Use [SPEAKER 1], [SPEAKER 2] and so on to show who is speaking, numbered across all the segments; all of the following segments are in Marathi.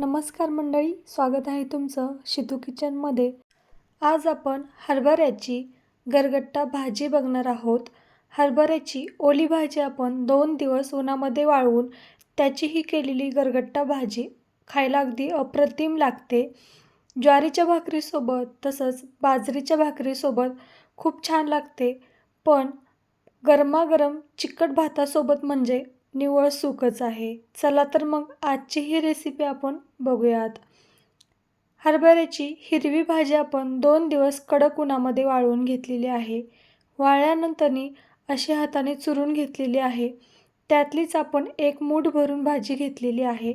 [SPEAKER 1] नमस्कार मंडळी स्वागत आहे तुमचं शितू किचनमध्ये. आज आपण हरभऱ्याची गरगट्टा भाजी बघणार आहोत. हरभऱ्याची ओली भाजी आपण दोन दिवस उन्हामध्ये वाळवून त्याची ही केलेली गरगट्टा भाजी खायला अगदी अप्रतिम लागते. ज्वारीच्या भाकरीसोबत तसंच बाजरीच्या भाकरीसोबत खूप छान लागते. पण गरमागरम चिकट भातासोबत म्हणजे निव्वळ सुखच आहे. चला तर मग आजची ही रेसिपी आपण बघूयात. हरभऱ्याची हिरवी भाजी आपण दोन दिवस कडक उन्हामध्ये वाळवून घेतलेली आहे. वाळल्यानंतरनी अशी हाताने चुरून घेतलेली आहे. त्यातलीच आपण एक मूठ भरून भाजी घेतलेली आहे.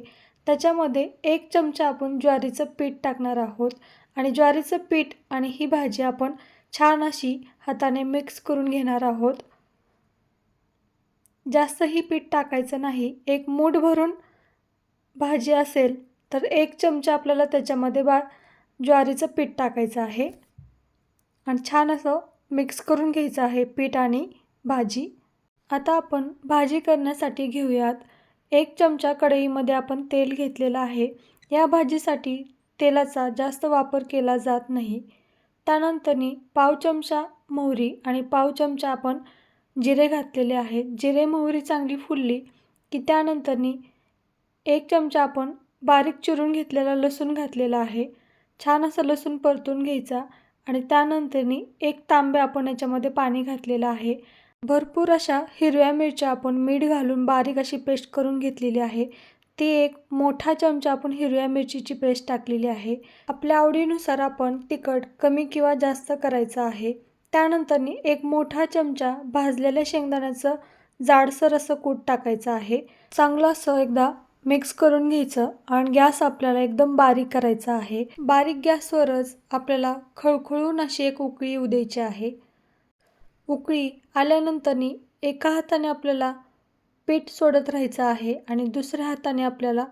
[SPEAKER 1] त्याच्यामध्ये एक चमचा आपण ज्वारीचं पीठ टाकणार आहोत आणि ज्वारीचं पीठ आणि ही भाजी आपण छान अशी हाताने मिक्स करून घेणार आहोत. जास्तही पीठ टाकायचं नाही. एक मूठ भरून भाजी असेल तर एक चमचा आपल्याला त्याच्यामध्ये बा ज्वारीचं पीठ टाकायचं आहे. आणि छान असं मिक्स करून घ्यायचं आहे पीठ आणि भाजी. आता आपण भाजी करण्यासाठी घेऊयात. एक चमचा कढईमध्ये आपण तेल घेतलेलं आहे. या भाजीसाठी तेलाचा जास्त वापर केला जात नाही. त्यानंतरनी पाव चमचा मोहरी आणि पाव चमचा आपण जिरे घातलेले आहेत. जिरे मोहरी चांगली फुलली की त्यानंतरनी एक चमचा आपण बारीक चिरून घेतलेला लसूण घातलेला आहे. छान असं लसूण परतून घ्यायचा आणि त्यानंतरनी एक तांबे आपण याच्यामध्ये पाणी घातलेलं आहे. भरपूर अशा हिरव्या मिरच्या आपण मीठ घालून बारीक अशी पेस्ट करून घेतलेली आहे. ती एक मोठा चमचा आपण हिरव्या मिरचीची पेस्ट टाकलेली आहे. आपल्या आवडीनुसार आपण तिखट कमी किंवा जास्त करायचं आहे. त्यानंतरनी एक मोठा चमचा भाजलेल्या शेंगदाण्याचं जाडसर असं कूट टाकायचं आहे. चांगलं असं एकदा मिक्स करून घ्यायचं आणि गॅस आपल्याला एकदम बारीक करायचा आहे. बारीक गॅसवरच आपल्याला खळखळून अशी एक उकळी येऊ द्यायची आहे. उकळी आल्यानंतरनी एका हाताने आपल्याला पीठ सोडत राहायचं आहे आणि दुसऱ्या हाताने आपल्याला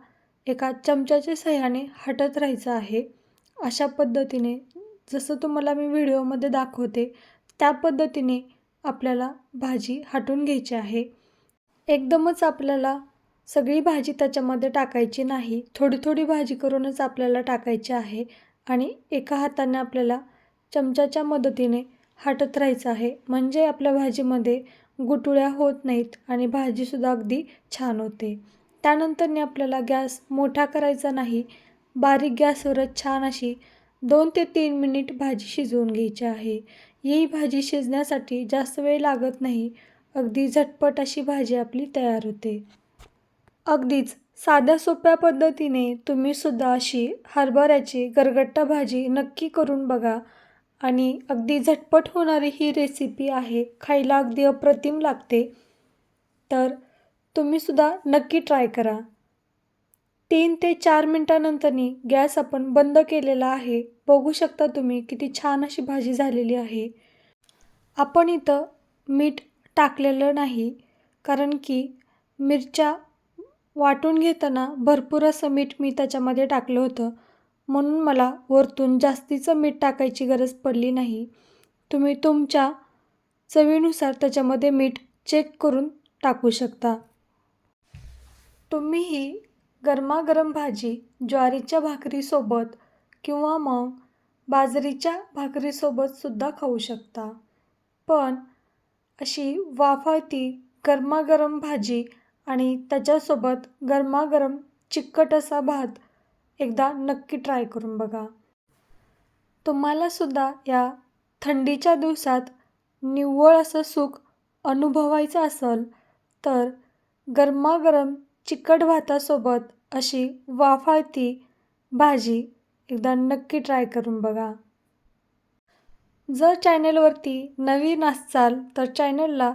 [SPEAKER 1] एका चमच्याच्या सहाय्याने हटत राहायचं आहे. अशा पद्धतीने जसं तुम्हाला मी व्हिडिओमध्ये दाखवते त्या पद्धतीने आपल्याला भाजी हटून घ्यायची आहे. एकदमच आपल्याला सगळी भाजी त्याच्यामध्ये टाकायची नाही. थोडी थोडी भाजी करूनच आपल्याला टाकायची आहे आणि एका हाताने आपल्याला चमच्याच्या मदतीने हटत राहायचं आहे. म्हणजे आपल्या भाजीमध्ये गुटुळ्या होत नाहीत आणि भाजीसुद्धा अगदी छान होते. त्यानंतरने आपल्याला गॅस मोठा करायचा नाही. बारीक गॅसवरच छान अशी दोन ते तीन मिनिट भाजी शिजवून घ्यायची आहे. ही भाजी शिजण्यासाठी जास्त वेळ लागत नाही. अगदी झटपट अशी भाजी आपली तयार होते. अगदीच साध्या सोप्या पद्धतीने तुम्हीसुद्धा अशी हरभऱ्याची गरगट्टा भाजी नक्की करून बघा. आणि अगदी झटपट होणारी ही रेसिपी आहे खायला अगदी अप्रतिम लागते. तर तुम्हीसुद्धा नक्की ट्राय करा. तीन ते चार मिनटानंतरनी गॅस आपण बंद केलेला आहे. बघू शकता तुम्ही किती छान अशी भाजी झालेली आहे. आपण इथं मीठ टाकलेलं नाही कारण की मिरच्या वाटून घेताना भरपूर असं मीठ मी त्याच्यामध्ये टाकलं होतं. म्हणून मला वरतून जास्तीचं मीठ टाकायची गरज पडली नाही. तुम्ही तुमच्या चवीनुसार त्याच्यामध्ये मीठ चेक करून टाकू शकता. तुम्हीही गरमागरम भाजी ज्वारीच्या भाकरीसोबत किंवा मग बाजरीच्या भाकरीसोबतसुद्धा खाऊ शकता. पण अशी वाफाळती गरमागरम भाजी आणि त्याच्यासोबत गरमागरम चिकट असा भात एकदा नक्की ट्राय करून बघा. तुम्हालासुद्धा या थंडीच्या दिवसात निव्वळ असं सुख अनुभवायचं असेल तर गरमागरम चिकट भातासोबत अशी वाफाळती भाजी एकदा नक्की ट्राय करून बघा. जर चॅनेलवरती नवीन असाल तर चॅनेलला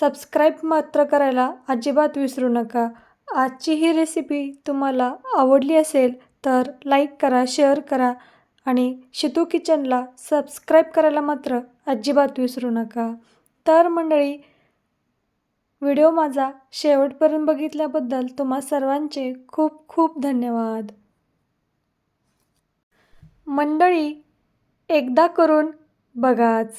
[SPEAKER 1] सबस्क्राईब मात्र करायला अजिबात विसरू नका. आजची ही रेसिपी तुम्हाला आवडली असेल तर लाईक करा शेअर करा आणि शितू किचनला सबस्क्राईब करायला मात्र अजिबात विसरू नका. तर मंडळी व्हिडिओ माझा शेवटपर्यंत बघितल्याबद्दल तुम्हा सर्वांचे खूप खूप धन्यवाद. मंडळी एकदा करून बघाच.